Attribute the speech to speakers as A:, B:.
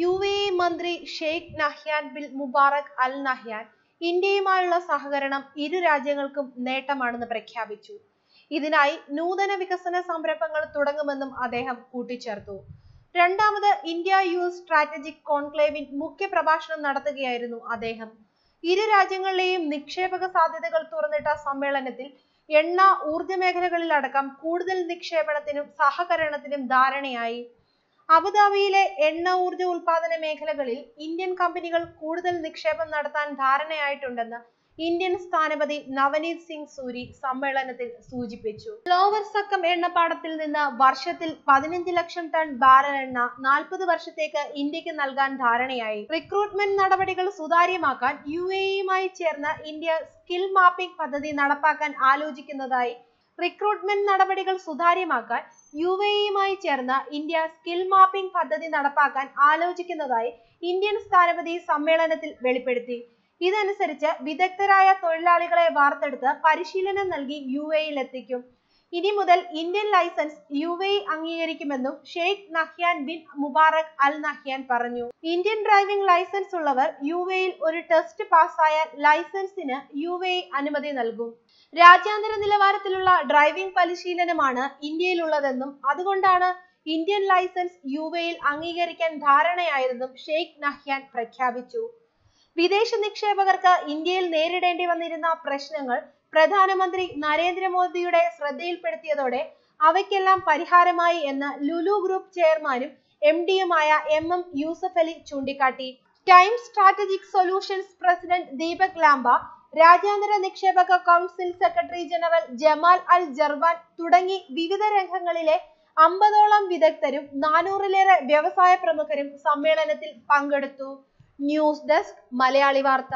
A: U A മന്ത്രി Sheikh Nahyan bin Mubarak Al Nahyan ഇന്ത്യയുമായുള്ള സഹകരണം ഇരു രാജ്യങ്ങൾക്കും നേട്ടമാണെന്ന് പ്രഖ്യാപിച്ചു. ഇതിനായി നൂതന വികസന സംരംഭങ്ങൾ തുടങ്ങുമെന്നും അദ്ദേഹം കൂട്ടിച്ചേർത്തു. രണ്ടാമത് ഇന്ത്യ യു എസ് സ്ട്രാറ്റജിക് കോൺക്ലേവിൻ മുഖ്യ പ്രഭാഷണം നടത്തുകയായിരുന്നു അദ്ദേഹം. ഇരു രാജ്യങ്ങളിലെയും നിക്ഷേപക സാധ്യതകൾ തുറന്നിട്ട സമ്മേളനത്തിൽ എണ്ണ ഊർജ മേഖലകളിലടക്കം കൂടുതൽ നിക്ഷേപണത്തിനും സഹകരണത്തിനും ധാരണയായി. അബുദാബിയിലെ എണ്ണ ഊർജ ഉൽപാദന മേഖലകളിൽ ഇന്ത്യൻ കമ്പനികൾ കൂടുതൽ നിക്ഷേപം നടത്താൻ ധാരണയായിട്ടുണ്ടെന്ന് ഇന്ത്യൻ സ്ഥാനപതി നവനീത് സിംഗ് സൂരി സമ്മേളനത്തിൽ സൂചിപ്പിച്ചു. ലോവർ സക്കം എണ്ണപ്പാടത്തിൽ നിന്ന് വർഷത്തിൽ പതിനഞ്ച് ലക്ഷം ടൺ ബാരൽ എണ്ണ നാൽപ്പത് വർഷത്തേക്ക് ഇന്ത്യയ്ക്ക് നൽകാൻ ധാരണയായി. റിക്രൂട്ട്മെന്റ് നടപടികൾ സുതാര്യമാക്കാൻ യു എ ഇയുമായി ചേർന്ന് ഇന്ത്യ സ്കിൽ മാപ്പിംഗ് പദ്ധതി നടപ്പാക്കാൻ ആലോചിക്കുന്നതായി റിക്രൂട്ട്മെന്റ് നടപടികൾ സുതാര്യമാക്കാൻ യു എ ഇയുമായി ചേർന്ന് ഇന്ത്യ സ്കിൽ മാപ്പിംഗ് പദ്ധതി നടപ്പാക്കാൻ ആലോചിക്കുന്നതായി ഇന്ത്യൻ സ്ഥാനപതി സമ്മേളനത്തിൽ വെളിപ്പെടുത്തി. ഇതനുസരിച്ച് വിദഗ്ധരായ തൊഴിലാളികളെ വാർത്തെടുത്ത് പരിശീലനം നൽകി യു എയിൽ എത്തിക്കും ഇനി മുതൽ Indian licence U A അംഗീകരിക്കുമെന്നും Sheikh Nahyan bin Mubarak Al Nahyan പറഞ്ഞു. ഇന്ത്യൻ ഡ്രൈവിംഗ് ലൈസൻസ് ഉള്ളവർ യു എയിൽ ഒരു ടെസ്റ്റ് പാസ്സായാൽ ലൈസൻസിന് യു എ അനുമതി നൽകും. രാജ്യാന്തര നിലവാരത്തിലുള്ള ഡ്രൈവിംഗ് പരിശീലനമാണ് ഇന്ത്യയിലുള്ളതെന്നും അതുകൊണ്ടാണ് ഇന്ത്യൻ ലൈസൻസ് യു എയിൽ അംഗീകരിക്കാൻ ധാരണയായതെന്നും ഷെയ്ഖ് നഹ്യാൻ പ്രഖ്യാപിച്ചു. വിദേശ നിക്ഷേപകർക്ക് ഇന്ത്യയിൽ നേരിടേണ്ടി വന്നിരുന്ന പ്രശ്നങ്ങൾ പ്രധാനമന്ത്രി നരേന്ദ്രമോദിയുടെ ശ്രദ്ധയിൽപ്പെടുത്തിയതോടെ അവയ്ക്കെല്ലാം പരിഹാരമായി എന്ന് ലുലു ഗ്രൂപ്പ് ചെയർമാനും എം ഡിയുമായ എം എം യൂസഫ് അലി ചൂണ്ടിക്കാട്ടി. Time strategic solutions president Deepak Lamba രാജ്യാന്തര നിക്ഷേപക council secretary general Jamal Al Jarwan തുടങ്ങി വിവിധ രംഗങ്ങളിലെ അമ്പതോളം വിദഗ്ധരും നാനൂറിലേറെ വ്യവസായ പ്രമുഖരും സമ്മേളനത്തിൽ പങ്കെടുത്തു. ന്യൂസ് ഡെസ്ക് മലയാളി വാർത്ത.